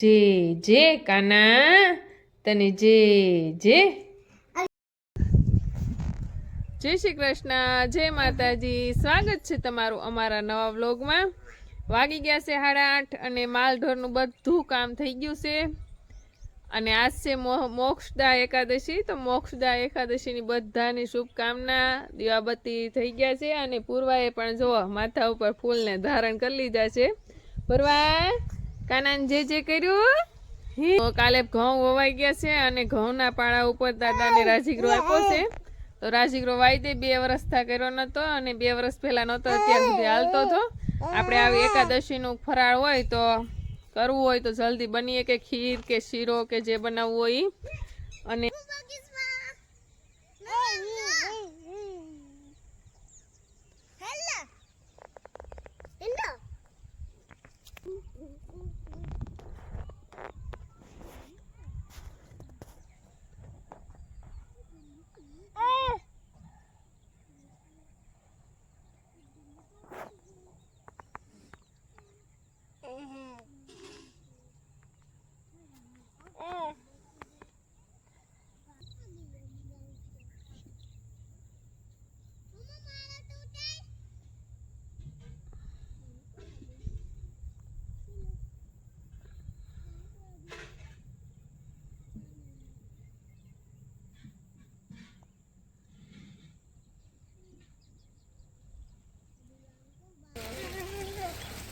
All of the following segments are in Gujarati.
જે જે કાના તને જે જે જય શ્રી કૃષ્ણ. જય માતાજી. સ્વાગત છે તમારું અમારા નવા વ્લોગમાં. વાગી ગયા છે સાડા આઠ અને માલઢોરનું બધું કામ થઈ ગયું છે. અને આજ છે મોક્ષદા એકાદશી. તો મોક્ષદા એકાદશીની બધાની શુભકામના દીવાબત્તી થઈ ગયા છે અને પૂર્વાએ પણ જો માથા ઉપર ફૂલને ધારણ કરી લીધા છે. પૂર્વા, કાનાને જે જે કર્યું? કાલે ઘઉં વવાઈ ગયા છે અને ઘઉંના પાળા ઉપર દાદાને રાજીગૃહ આપ્યો છે. તો રાજીગરો વાઈ દે, બે વર્ષ થા કર્યો નતો અને બે વર્ષ પહેલા નતો અત્યાર સુધી હાલતો હતો. આપણે આવી એકાદશીનું ફરાળ હોય તો કરવું હોય તો જલ્દી બનીએ કે ખીર કે શીરો કે જે બનાવવું હોય અને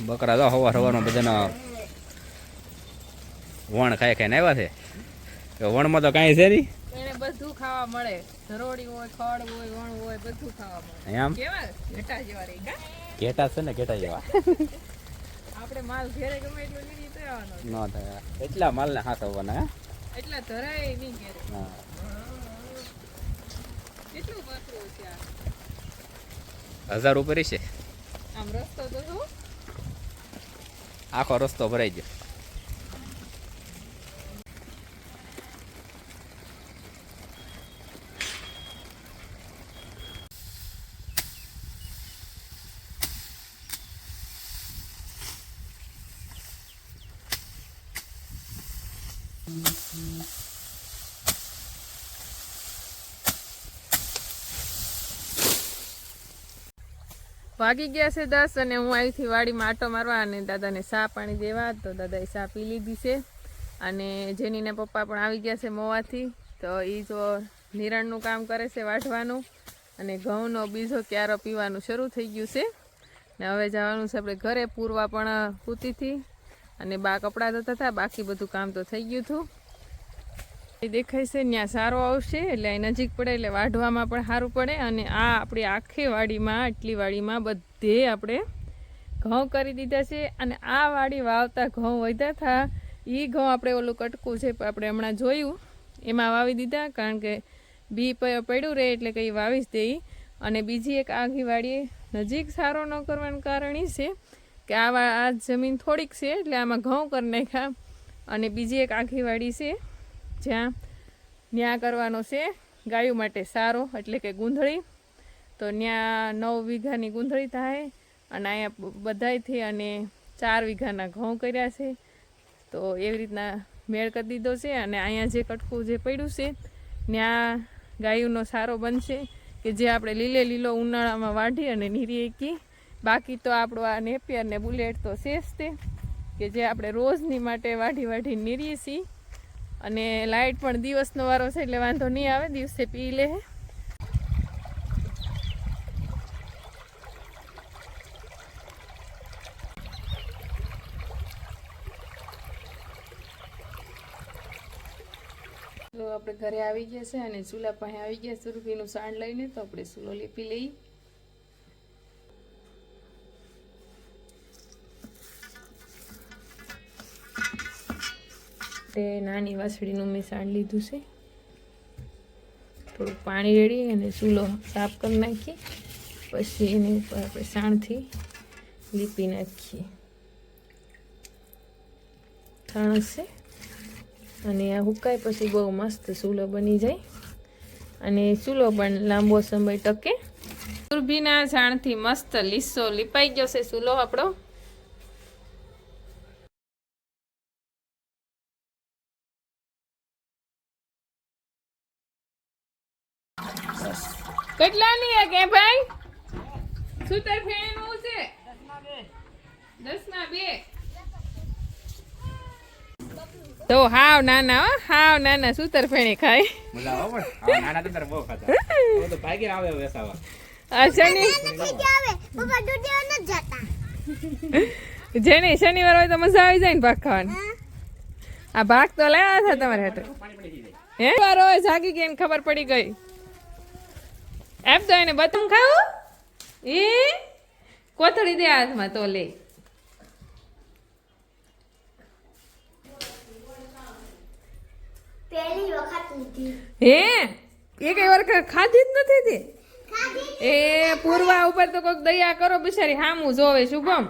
બકરા તો હવાર હવારમાં બધાના વણ ખાઈ ખાઈને આવ્યા છે. તો વણમાં તો કાંઈ છે નહીં. એને બધું ખાવા મળે. ધરોડી હોય ખડ હોય વણ હોય બધું ખાવા મળે. એમ? કેવા? ઘેટા જેવા રહી ઘેટા છે ને ઘેટા જેવા. આપણે માલ ઘેરે ગમે એટલું લીધી તો આવવાનો. ન થાય. એટલા માલને હાથવવાના હે? એટલા ધરાય નહીં ઘેરે. હા. કેટલું બકરું છે આ? હજાર ઉપર છે આમ રસ્તો તો શું? આખો રસ્તો ભરાઈ ગયો વાગી ગયા છે દસ અને હું અહીંથી વાડીમાં આટો મારવા અને દાદાને સા પાણી દેવા. તો દાદાએ સા પી લીધી છે. અને જેનીને પપ્પા પણ આવી ગયા છે મોવાથી. તો એ જો નિરણનું કામ કરે છે વાઢવાનું. અને ઘઉંનો બીજો ક્યારો પીવાનું શરૂ થઈ ગયું છે. ને હવે જવાનું છે આપણે ઘરે પૂરવા પણ પૂતીથી. અને બા કપડાં ધોતા હતા, બાકી બધું કામ તો થઈ ગયું હતું. એ દેખાય છે, ત્યાં સારો આવશે એટલે અહીં નજીક પડે એટલે વાઢવામાં પણ સારું પડે અને આ આપણી આખી વાડીમાં, આટલી વાડીમાં બધે આપણે ઘઉં કરી દીધા છે અને આ વાડી વાવતા ઘઉં વધ્યા હતા એ ઘઉં આપણે ઓલું કટકું છે આપણે હમણાં જોયું. એમાં વાવી દીધા કારણ કે બી પડ્યું રહે એટલે કંઈ વાવી જ દઈ અને બીજી એક આખી વાડી નજીક સારો ન કરવાનું કારણ એ છે કે આ આ જમીન થોડીક છે એટલે આમાં ઘઉં કરી નાખ્યા. અને બીજી એક આખી વાડી છે જ્યાં ન્યા કરવાનો છે ગાયો માટે સારો, એટલે કે ગુંધળી. તો ત્યાં નવ વીઘાની ગુંધળી થાય અને અહીંયા બધાયથી અને ચાર વીઘાના ઘઉં કર્યા છે. તો એવી રીતના મેળ કરી દીધો છે અને અહીંયા જે કટકું જે પડ્યું છે ત્યાં ગાયોનો સારો બનશે કે જે આપણે લીલે લીલો ઉનાળામાં વાઢી અને નીરી બાકી તો આપણો આ નેપિયર ને બુલેટ તો શેષ તે કે જે આપણે રોજની માટે વાઢી વાઢી નીરીએ છીએ. અને લાઇટ પણ દિવસનો વારો છે એટલે વાંધો નહીં આવે, દિવસે પી લે આપણે ઘરે આવી ગયા છે અને ચૂલા પાસે આવી ગયા સુરભીનું સાંડ લઈને, તો આપણે ચૂલો લીપી લઈ તે નાની વાસળીનું સાણ લીધું છે. થોડુંક પાણી રેડી અને ચૂલો સાફ કરી નાખીએ પછી એની ઉપર આપણે સાણથી લીપી નાખીએ. થાણસ છે અને આ હુકાય પછી બહુ મસ્ત ચૂલો બની જાય. અને ચૂલો પણ લાંબો સમય ટકે. સુરભીના છાણથી મસ્ત લીસો લીપાઈ ગયો છે ચૂલો આપણો. કેટલાની હે કે ભાઈ? સૂતર ફેરનું છે? દસ ના બે. તો હાવ નાના હો હાવ નાના. સૂતર ફેણી ખાય? મજા પણ. આવા નાના તો બહુ ખાતા. તો ભાગી આવે વેસાવા આ શનિ જેને શનિવાર હોય તો મજા આવી જાય ને ભાગ ખાવાની. આ ભાગ તો લાયા હતા તમારે હાથે. પાણી હે? વાર હોય જાગી ગઈ ને ખબર પડી ગઈ. એમ તો એને બતું ખાવું? એ? કોથળી દે હાથમાં તો લે. હે? એ કઈ વાર ખાધી જ નથી તે? એ પૂર્વા ઉપર તો કોઈક દયા કરો બિચારી હામું જોવે શુભમ.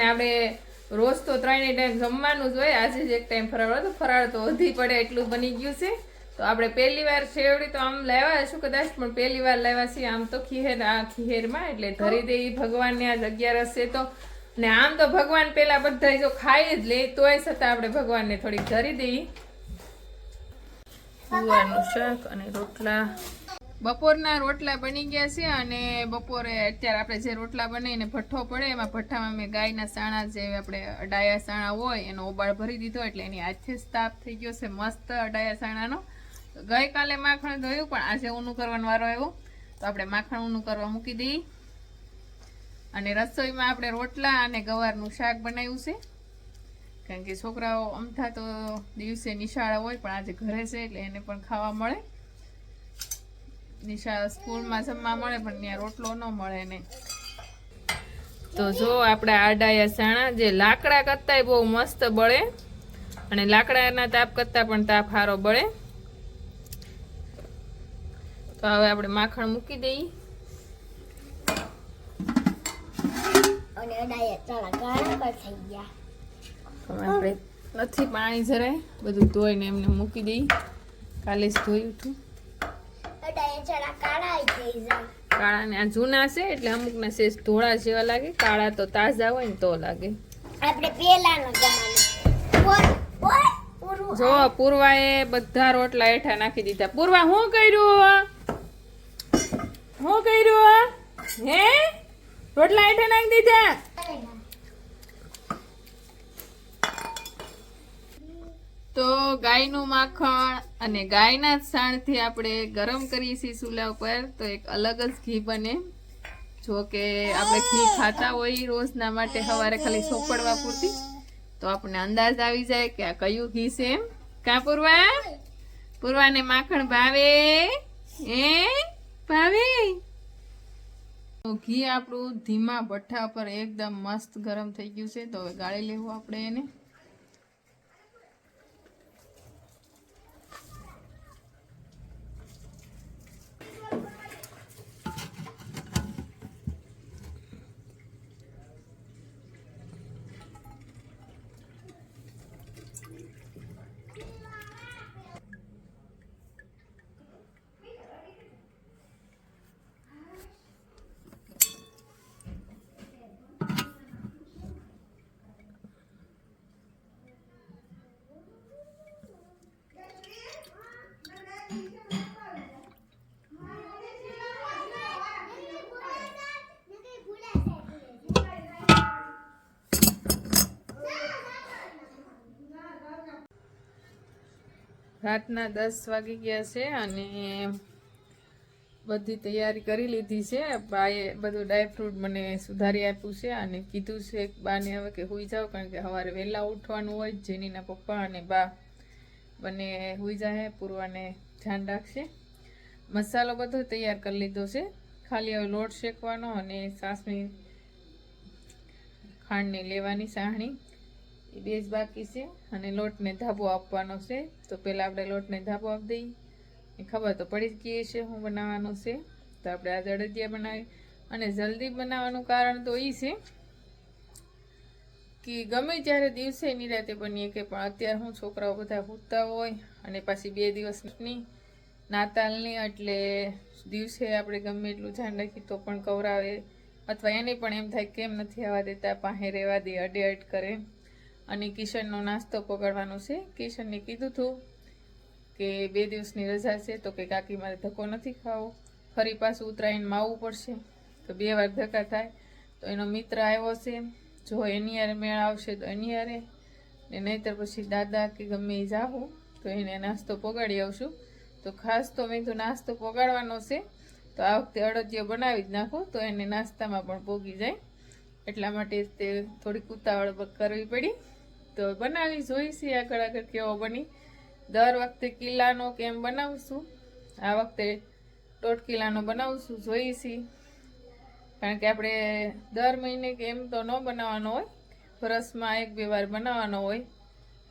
આપણે રોજ તો ત્રણેય ટાઈમ જમવાનું જ હોય આજે જ એક ટાઈમ ફરાળ હોય તો ફરાળ તો વધી પડે એટલું બની ગયું છે. તો આપણે પહેલી વાર શેવડી તો આમ લાવ્યા છું કદાચ, પણ પહેલી વાર લાવ્યા છીએ. આમ તો ખીહેર, આ ખીહેરમાં, એટલે ધરી દે ભગવાનને આજ અગિયાર હશે તો. ને આમ તો ભગવાન પેલા બધા જો ખાઈ જ લે, તોય છતાં આપણે ભગવાનને થોડીક ધરી દઈએ ગુવારનું શાક અને રોટલા. બપોરના રોટલા બની ગયા છે અને બપોરે અત્યારે આપણે જે રોટલા બનાવીને ભઠ્ઠો પડે, એમાં ભઠ્ઠામાં મેં ગાયના સાણા જે આપણે અડાયા સાણા હોય, એનો ઓબાળ ભરી દીધો એટલે એની હાથે જ તાપ થઈ ગયો છે. મસ્ત અડાયા સાણાનો. ગઈકાલે માખણ ધોયું, પણ આજે ઊનું કરવાનો વારો આવ્યો. તો આપણે માખણ ઊનું કરવા મૂકી દઈએ. અને રસોઈમાં આપણે રોટલા અને ગવારનું શાક બનાવ્યું છે. કારણ કે છોકરાઓ અમથા તો દિવસે નિશાળા હોય, પણ આજે ઘરે છે એટલે એને પણ ખાવા મળે. નિશાળા સ્કૂલમાં જમવા મળે, પણ ત્યાં રોટલો ન મળે ને તો જો આપણે આડાયા સાણા, જે લાકડા કરતાંય બહુ મસ્ત બળે. અને લાકડાના તાપ કરતાં પણ તાપ સારો બળે. તો હવે આપણે માખણ મૂકી દઈએ. અને થઈ ગયા. આપણે નથી પાણી જરાય બધું ધોઈને એમને મૂકી દઈ કાલે જ ધોયું હતું. કાળા ને આ જૂના છે એટલે અમુક ના શેષ ધોળા જેવા લાગે કાળા તો તાજા હોય ને તો લાગે. આપણે પેલાનો જમાનો જો પૂર્વાએ બધા રોટલા હેઠા નાખી દીધા. પૂર્વા શું કર્યું? શું કર્યું, હે? રોટલા હેઠા નાખી દીધા? તો ગાયનું માખણ અને ગાયના છાણથી આપણે ગરમ કરીએ ચૂલા ઉપર, તો એક અલગ જ ઘી બને. જો કે આપણે ઘી ખાતા હોય રોજના માટે સવારે ખાલી સોપડવા પૂરતી. તો આપણને અંદાજ આવી જાય કે આ કયું ઘી છે એમ. કા, પૂરવા? પૂરવાને માખણ ભાવે? એ ભાવે? ઘી આપણું ધીમા ભઠ્ઠા પર એકદમ મસ્ત ગરમ થઈ ગયું છે. તો હવે ગાળી લેવું આપણે એને. રાતના દસ વાગી ગયા છે અને બધી તૈયારી કરી લીધી છે. બાએ બધું ડ્રાયફ્રૂટ મને સુધારી આપ્યું છે અને કીધું છે બાને હવે કે હોઈ જાઓ કારણ કે સવારે વહેલા ઉઠવાનું હોય જેનીના પપ્પા અને બા બંને હોઈ જાય પૂરવાને ધ્યાન રાખશે. મસાલો બધો તૈયાર કરી લીધો છે. ખાલી હવે લોટ શેકવાનો અને સાસની ખાંડને લેવાની સાહણી. એ બે જ બાકી છે. અને લોટને ધાબો આપવાનો છે. તો પહેલાં આપણે લોટને ધાબો આપી દઈએ. એ ખબર તો પડી જ ગઈ છે હું બનાવવાનું છે. તો આપણે આ અડદિયા બનાવી. અને જલ્દી બનાવવાનું કારણ તો એ છે કે ગમે ત્યારે દિવસે નિરાતે બનીએ કે પણ અત્યારે હું છોકરાઓ બધા સૂતા હોય અને પાછી બે દિવસની નાતાલની એટલે દિવસે આપણે ગમે એટલું ધ્યાન રાખી તો પણ કવરાવે. અથવા એને પણ એમ થાય કેમ નથી આવવા દેતા પાસે રહેવા દે અડે અડ કરે. અને કિશનનો નાસ્તો પકડવાનો છે. કિશનને કીધું હતું કે બે દિવસની રજા છે તો કે કાકી મારે ધક્કો નથી ખાવો. ફરી પાછું ઉત્તરાયણમાં આવવું પડશે. તો બે વાર ધક્કા થાય. તો એનો મિત્ર આવ્યો છે. જો એની યારે મેળ આવશે તો એની યારે ને નહીંતર પછી દાદા કે ગમે એ જાઉં તો એને નાસ્તો પગાડી આવશું. તો ખાસ તો મેં તો નાસ્તો પગાડવાનો છે. તો આ વખતે અડદિયો બનાવી જ નાખું તો એને નાસ્તામાં પણ પોગી જાય. એટલા માટે તે થોડીક ઉતાવળ કરવી પડી. તો બનાવી જોઈશી આગળ આગળ કેવો બની. દર વખતે કિલ્લાનો કેમ બનાવશું. આ વખતે દોઢ કિલ્લાનો બનાવશું, જોઈશી. કારણ કે આપણે દર મહિને કે એમ તો ન બનાવવાનો હોય, વરસમાં એક બે વાર બનાવવાનો હોય.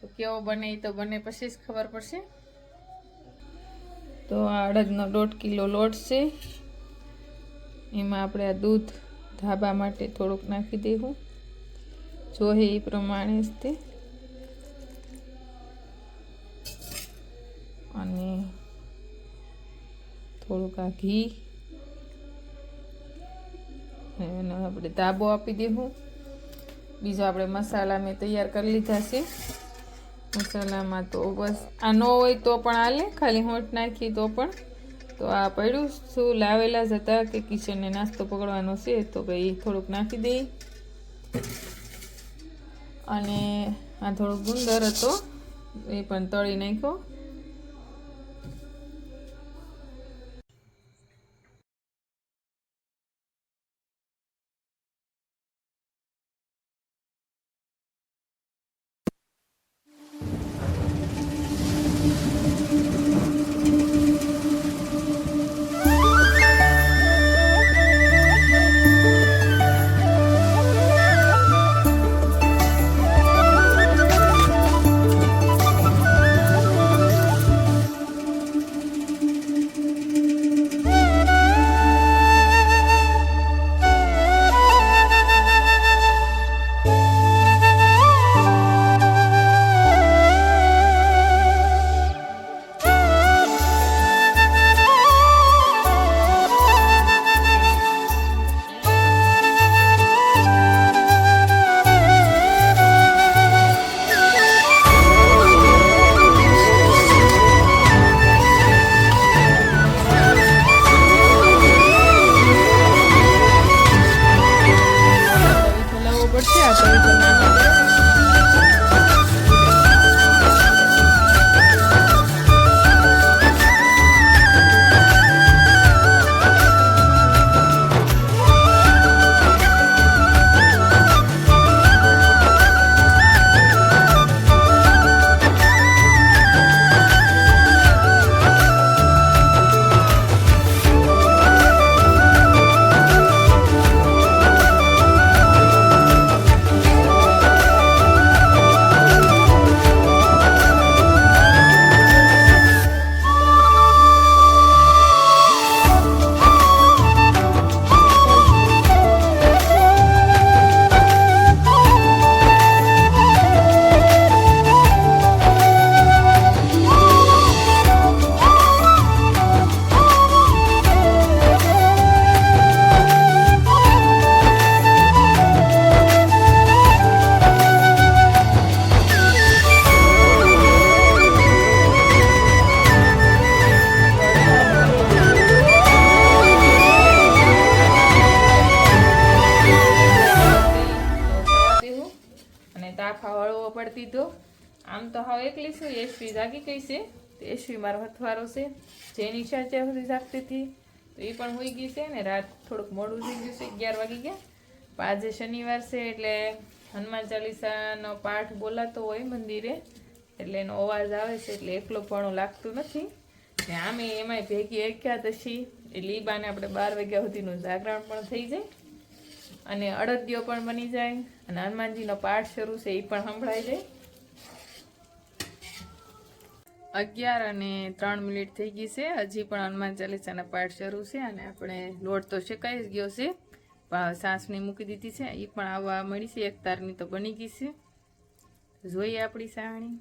તો કેવો બને એ તો બને પછી જ ખબર પડશે. તો આ અડદનો દોઢ કિલો લોટ છે. એમાં આપણે આ દૂધ ધાબા માટે થોડુંક નાખી દેવું. જોઈએ એ પ્રમાણે જ તે. થોડુંક આ ઘી. એનો આપણે ધાબો આપી દેવું. બીજો આપણે મસાલા મેં તૈયાર કરી લીધા છે. મસાલામાં તો બસ આ ન હોય તો પણ હાલે, ખાલી હોંઠ નાખી તો પણ. તો આ પડ્યું શું લાવેલા જ હતા કે કિચનને નાસ્તો પકડવાનો છે, તો ભાઈ થોડુંક નાખી દઈ. અને આ થોડોક ગુંદર હતો, એ પણ તળી નાખ્યો. તાફા દીધો આમ તો હવે એકલી છું એસવી જાગી ગઈ છે. તો એસવી મારો હથવારો છે, જે નિશા છે સુધી જાગતી હતી. તો એ પણ હોઈ ગઈ છે ને, રાત થોડુંક મોડું થઈ ગયું છે, અગિયાર વાગી ગયા. પણ આજે શનિવાર છે, એટલે હનુમાન ચાલીસાનો પાઠ બોલાતો હોય મંદિરે. એટલે એનો અવાજ આવે છે, એટલે એકલો પણ લાગતું નથી. ને આમે એમાંય ભેગી એકાદશી એટલે એ બાને આપણે બાર વાગ્યા સુધીનું જાગરણ પણ થઈ જાય. અને અડદિયો પણ બની જાય અને હનુમાનજીનો પાઠ શરૂ છે, એ પણ સંભળાઈ જાય અગિયાર અને ત્રણ મિનિટ થઈ ગઈ છે. હજી પણ હનુમાન ચાલીસાના પાઠ શરૂ છે અને આપણે લોટ તો શેકાઈ જ ગયો છે. સાસની મૂકી દીધી છે. એ પણ આવવા મળી છે. એક તારની તો બની ગઈ છે. જોઈએ આપણી સાવણી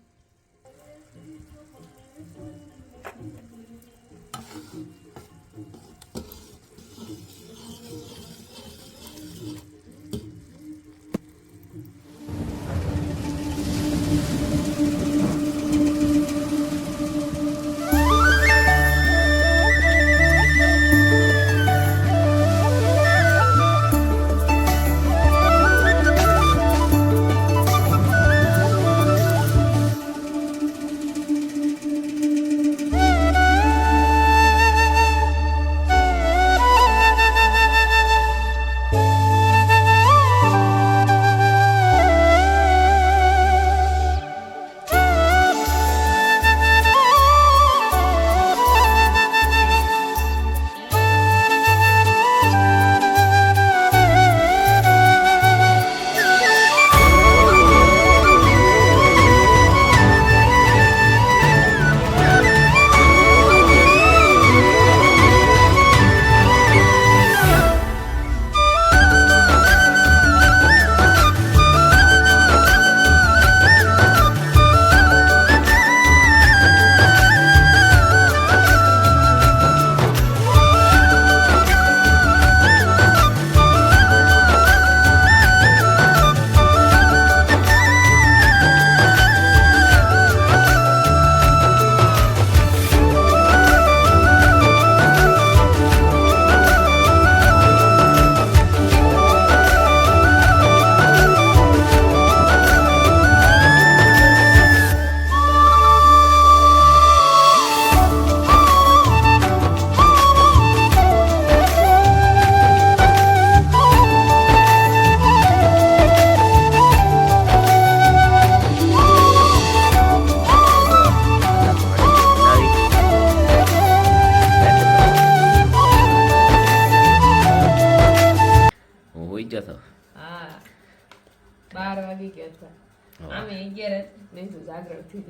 જાગરણ થઈ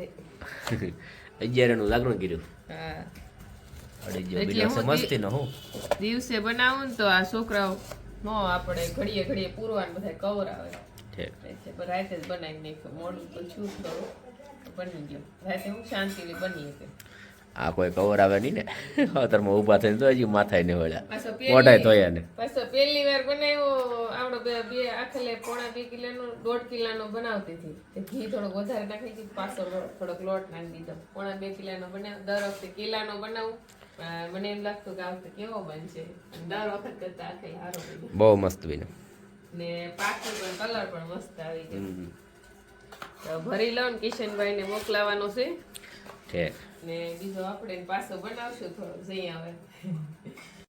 જાય જાગરણ કર્યું હા નો હું દિવસે બનાવું તો આ છોકરાઓ નો આપણે ઘડીએ ઘડીએ પૂરવાનું બધા કવર આવે ઠીક રાતે જ બનાવી નાખ્યું મોડું તો છું બની ગયો રાતે હું શાંતિથી બની શકે આ કોઈ કવર આવે નહીં ને. અત્યારમાં ઊભા થઈને તો હજી માથાય ને વળ્યા પાછો મોઢાય ધોયા ને પાછો પહેલી વાર બનાવ્યો આવડો બે આખલે પોણા બે કિલોનો દોઢ કિલાનો બનાવતી હતી. ઘી થોડોક વધારે નાખી દીધું પાછો થોડોક લોટ નાખી દીધો. પોણા બે કિલાનો બનાવ દર વખતે કિલાનો બનાવું. મને એમ લાગતું કે આ વખતે કેવો બનશે. દર વખત કરતા આખે બન્યો. બહુ મસ્ત બન્યું. ને પાકું પણ કલર પણ મસ્ત આવી ગયો. તો ભરી લઉં ને કિશનભાઈને મોકલાવાનો છે. ઠીક. ને બીજો આપણે પાછો બનાવશું થોડોક જઈ આવે.